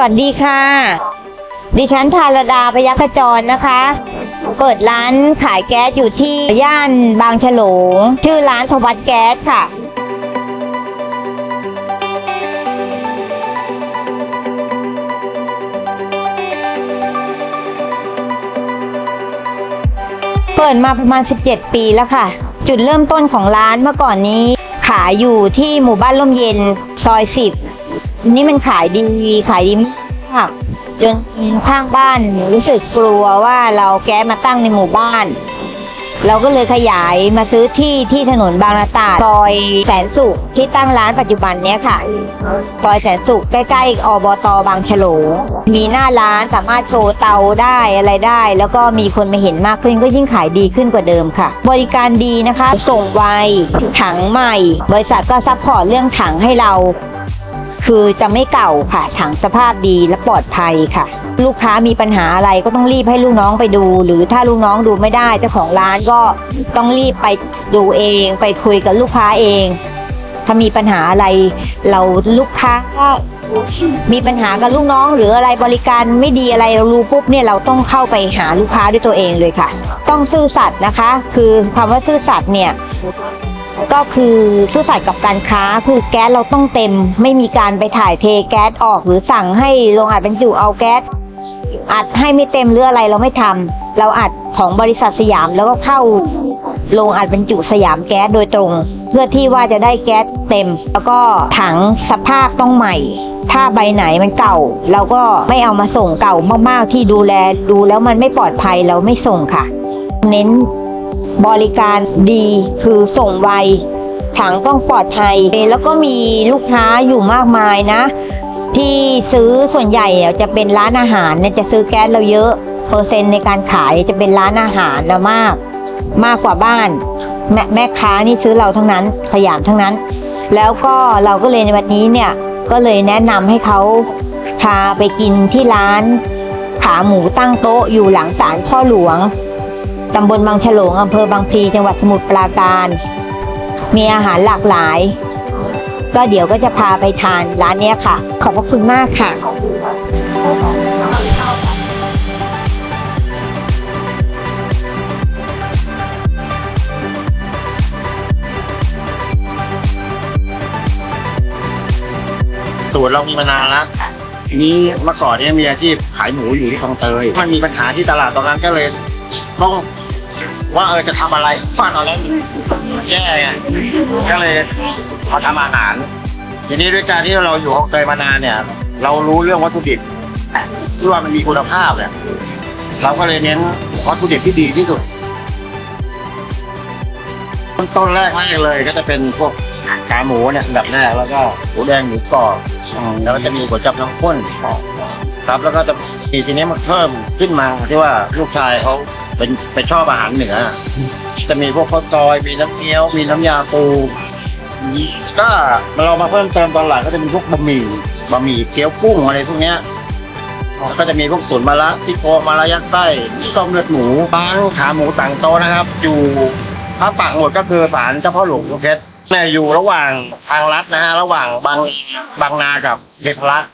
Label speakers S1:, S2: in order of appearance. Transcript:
S1: วัสดีค่ะ ดิฉันธารดาพยัคฆจรนะคะ เปิดร้านขายแก๊สอยู่ที่ย่านบางฉลง ชื่อร้านทวัตแก๊สค่ะเปิดมาประมาณ 17 ปีแล้วค่ะ จุดเริ่มต้นของร้านเมื่อก่อนนี้ ขายอยู่ที่หมู่บ้านร่มเย็นซอย 10 นี่มันขายดีขายดีมากจนข้างบ้านรู้สึกกลัวว่าเราแก๊สมาตั้งในหมู่บ้าน เราก็เลยขยายมาซื้อที่ที่ถนนบางนาตราดซอยแสนสุขที่ตั้งร้านปัจจุบันเนี้ยค่ะซอยแสนสุขใกล้ๆอบตบางฉลงมีหน้าร้านสามารถโชว์เตาได้อะไรได้ แล้วก็มีคนมาเห็นมากขึ้นก็ยิ่งขายดีขึ้นกว่าเดิมค่ะ บริการดีนะคะ ส่งไวถังใหม่ บริษัทก็ซัพพอร์ตเรื่องถังให้เรา คือจะไม่เก่าค่ะ ถังสภาพดีและปลอดภัยค่ะ ลูกค้ามีปัญหาอะไรก็ต้องรีบให้ลูกน้องไปดู หรือถ้าลูกน้องดูไม่ได้เจ้าของร้านก็ต้องรีบไปดูเอง ไปคุยกับลูกค้าเอง ถ้ามีปัญหาอะไร เราลูกค้าก็มีปัญหากับลูกน้อง หรืออะไรบริการไม่ดีอะไรเรารู้ปุ๊บเนี่ยเราต้องเข้าไปหาลูกค้าด้วยตัวเองเลยค่ะ ต้องซื่อสัตย์นะคะ คือคำว่าซื่อสัตย์เนี่ย ก็คือซื่อสัตย์กับการค้าคือแก๊สเราต้องเต็ม ไม่มีการไปถ่ายเทแก๊สออกหรือสั่งให้โรงอัดบรรจุเอาแก๊สอัดให้ไม่เต็มหรืออะไรเราไม่ทำเราอัดของบริษัทสยามแล้วก็เข้าโรงอัดบรรจุสยามแก๊สโดยตรง เพื่อที่ว่าจะได้แก๊สเต็ม แล้วก็ถังสภาพต้องใหม่ ถ้าใบไหนมันเก่า เราก็ไม่เอามาส่งเก่ามากๆที่ดูแลดูแล้วมันไม่ปลอดภัยเราไม่ส่งค่ะ เน้น บริการดีคือส่งไว ถังต้องปลอดภัย แล้วก็มีลูกค้าอยู่มากมายนะ ที่ซื้อส่วนใหญ่จะเป็นร้านอาหารเนี่ยจะซื้อแก๊สเราเยอะเปอร์เซ็นต์ในการขายจะเป็นร้านอาหารนะมาก มากกว่าบ้าน แม่แม่ค้านี่ซื้อเราทั้งนั้นขยามทั้งนั้น แล้วก็เราก็เลยในวันนี้เนี่ยก็เลยแนะนำให้เขาพาไปกินที่ร้านขาหมูตั้งโต๊ะอยู่หลังศาลพ่อหลวง ตำบลบางฉลงอำเภอบางพลีจังหวัดสมุทรปราการ มีอาหารหลากหลาย ก็เดี๋ยวก็จะพาไปทานร้านเนี้ยค่ะ ขอบพระคุณมากค่ะ
S2: สูตรเรามีมานานล้วทีนี้เมื่อก่อนเนี่ยมีอาชีพขายหมูอยู่ที่คลองเตย มันมีปัญหาที่ตลาดตรงนั้นก็เลยต้อง ว่าเออจะทำอะไรฟาดเอาแล้วแย่ไงก็เลยมาทำอาหาร ทีนี้ด้วยการที่เราอยู่คลองเตยมานานเนี่ย เรารู้เรื่องวัตถุดิบที่ว่ามันมีคุณภาพเนี่ยเราก็เลยเน้นวัตถุดิบที่ดีที่สุดต้นแรกแรกเลยก็จะเป็นพวกขาหมูเนี่ยอันดับแรกแล้วก็หมูแดงหมูกรอบแล้วก็จะมีก๋วยจับน้ำข้นครับแล้วก็จะมีทีนี้มันเพิ่มขึ้นมาที่ว่าลูกชายเขา เป็นไปชอบอาหารเหนือ จะมีพวกข้าวซอย มีน้ำเงี้ยว มีน้ำยาปูก็เรามาเพิ่มเติมตอนหลังก็จะมีพวกบะหมี่บะหมี่เกี๊ยวกุ้งอะไรพวกเนี้ยแล้วก็จะมีพวกตุ๋นมะระที่โครงมะระยัดไส้ต้มเลือดหมูปังขาหมูต่างโตนะครับ อยู่ถ้าปักหมดก็คือศาลเจ้าพ่อหลวงพระเพชรเนี่ยอยู่ระหว่างทางลัดนะฮะระหว่างบางบางนากับเทพรัตน์